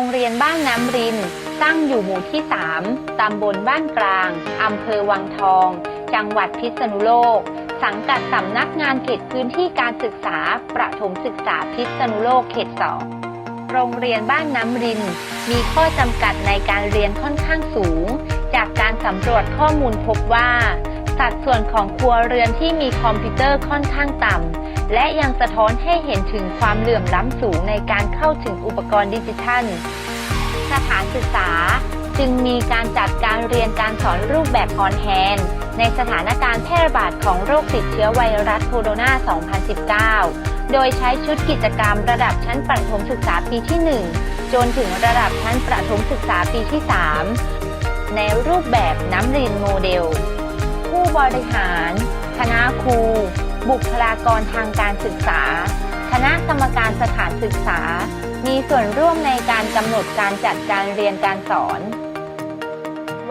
รงเรียนบ้านน้ำริน ตั้งอยู่หมู่ที่ 3 ตำบลบ้านกลาง อำเภอวังทอง จังหวัดพิษณุโลก สังกัดสำนักงานเขตพื้นที่การศึกษา ประถมศึกษาพิษณุโลกเขต2โรงเรียนบ้านน้ำริน มีข้อจำกัดในการเรียนค่อนข้างสูง จากการสำรวจข้อมูลพบว่า สัดส่วนของครัวเรือนที่มีคอมพิวเตอร์ค่อนข้างต่ำ และยังสะท้อนให้เห็นถึงความเหลื่อมล้ำสูงในการเข้าถึงอุปกรณ์ดิจิทัล สถานศึกษาจึงมีการจัดการเรียนการสอนรูปแบบออนแฮนในสถานการณ์แพร่ระบาดของโรคติดเชื้อไวรัสโคโรนา 2019 โดยใช้ชุดกิจกรรมระดับชั้นประถมศึกษาปีที่ 1 จนถึงระดับชั้นประถมศึกษาปีที่ 3 ในรูปแบบน้ำรินโมเดล บริหาร คณะครู บุคลากรทางการศึกษา คณะกรรมการสถานศึกษา มีส่วนร่วมในการกำหนดการจัดการเรียนการสอน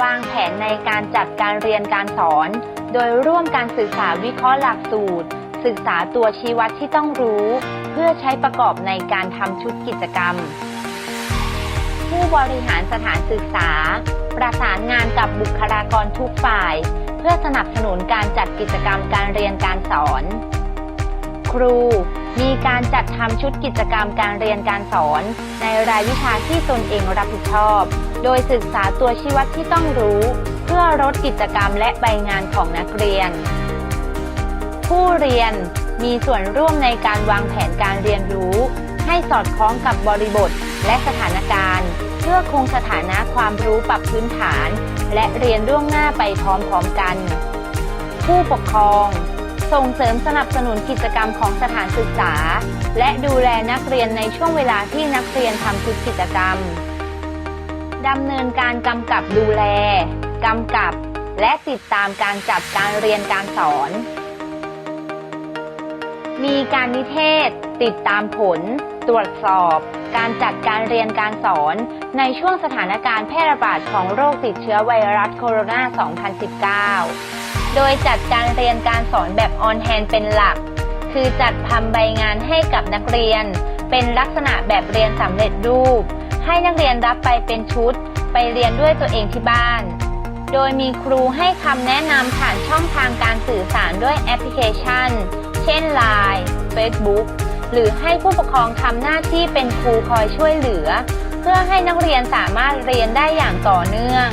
วางแผนในการจัดการเรียนการสอน โดยร่วมการศึกษาวิเคราะห์หลักสูตร ศึกษาตัวชี้วัดที่ต้องรู้ เพื่อใช้ประกอบในการทำชุดกิจกรรม ผู้บริหารสถานศึกษาประสานงานกับบุคลากรทุกฝ่าย เพื่อสนับสนุนการจัดกิจกรรมการเรียนการสอน ครูมีการจัดทำชุดกิจกรรมการเรียนการสอน ในรายวิชาที่ตนเองรับผิดชอบ โดยศึกษาตัวชี้วัดที่ต้องรู้ เพื่อลดกิจกรรมและใบงานของนักเรียน ผู้เรียนมีส่วนร่วมในการวางแผนการเรียนรู้ ให้สอดคล้องกับบริบท และสถานการณ์ เพื่อคงสถานะความรู้ปรับพื้นฐาน และเรียนล่วงหน้าไปพร้อมๆกัน ผู้ปกครอง ส่งเสริมสนับสนุนกิจกรรมของสถานศึกษา และดูแลนักเรียนในช่วงเวลาที่นักเรียนทำชุดกิจกรรมดำเนินการกำกับดูแลกำกับ และติดตามการจัดการเรียนการสอน มีการนิเทศ ติดตามผล ตรวจสอบ การจัดการเรียนการสอน ในช่วงสถานการณ์แพร่ระบาดของโรคติดเชื้อไวรัสโคโรนา 2019 โดยจัดการเรียนการสอนแบบออนแฮนเป็นหลัก คือจัดทำใบงานให้กับนักเรียน เป็นลักษณะแบบเรียนสำเร็จรูป ให้นักเรียนรับไปเป็นชุด ไปเรียนด้วยตัวเองที่บ้าน โดยมีครูให้คำแนะนำผ่านช่องทางการสื่อสารด้วยแอปพลิเคชัน เช่น Line Facebook หรือให้ผู้ปกครองทำหน้าที่เป็นครูคอยช่วยเหลือ เพื่อให้นักเรียนสามารถเรียนได้อย่างต่อเนื่อง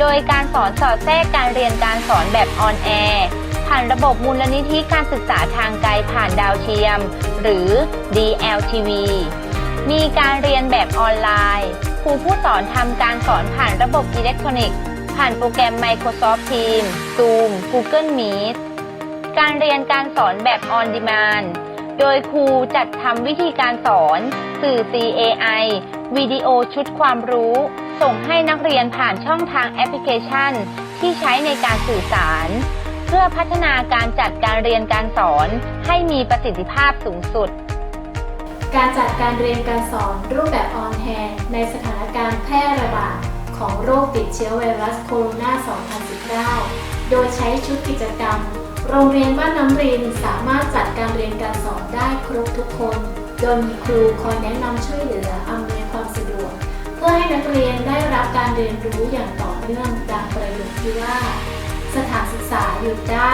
โดยการสอนสอดแทรกการเรียนการสอนแบบออนแอร์ผ่านระบบมูลนิธิการศึกษาทางไกลผ่านดาวเทียม หรือ DLTV มีการเรียนแบบออนไลน์ครูผู้สอนทำการสอนผ่านระบบอิเล็กทรอนิกส์ ผ่านโปรแกรม Microsoft Teams Zoom Google Meet การเรียนการสอนแบบออนดีมาน โดยครูจัดทำวิธีการสอน สื่อ CAI วิดีโอชุดความรู้ ส่งให้นักเรียนผ่านช่องทางแอปพลิเคชัน ที่ใช้ในการสื่อสาร เพื่อพัฒนาการจัดการเรียนการสอนให้มีประสิทธิภาพสูงสุด การจัดการเรียนการสอนรูปแบบออนแฮนในสถานการณ์แพร่ระบาดของโรคติดเชื้อไวรัสโคโรนา 2019 โดยใช้ชุดกิจกรรม โรงเรียนบ้านน้ำรินสามารถจัดการเรียนการสอนได้ครบทุกคน โดยมีครูคอยแนะนำช่วยเหลืออำนวยความสะดวก เพื่อให้นักเรียนได้รับการเรียนรู้อย่างต่อเนื่องดังประโยคที่ว่า สถานศึกษาหยุดได้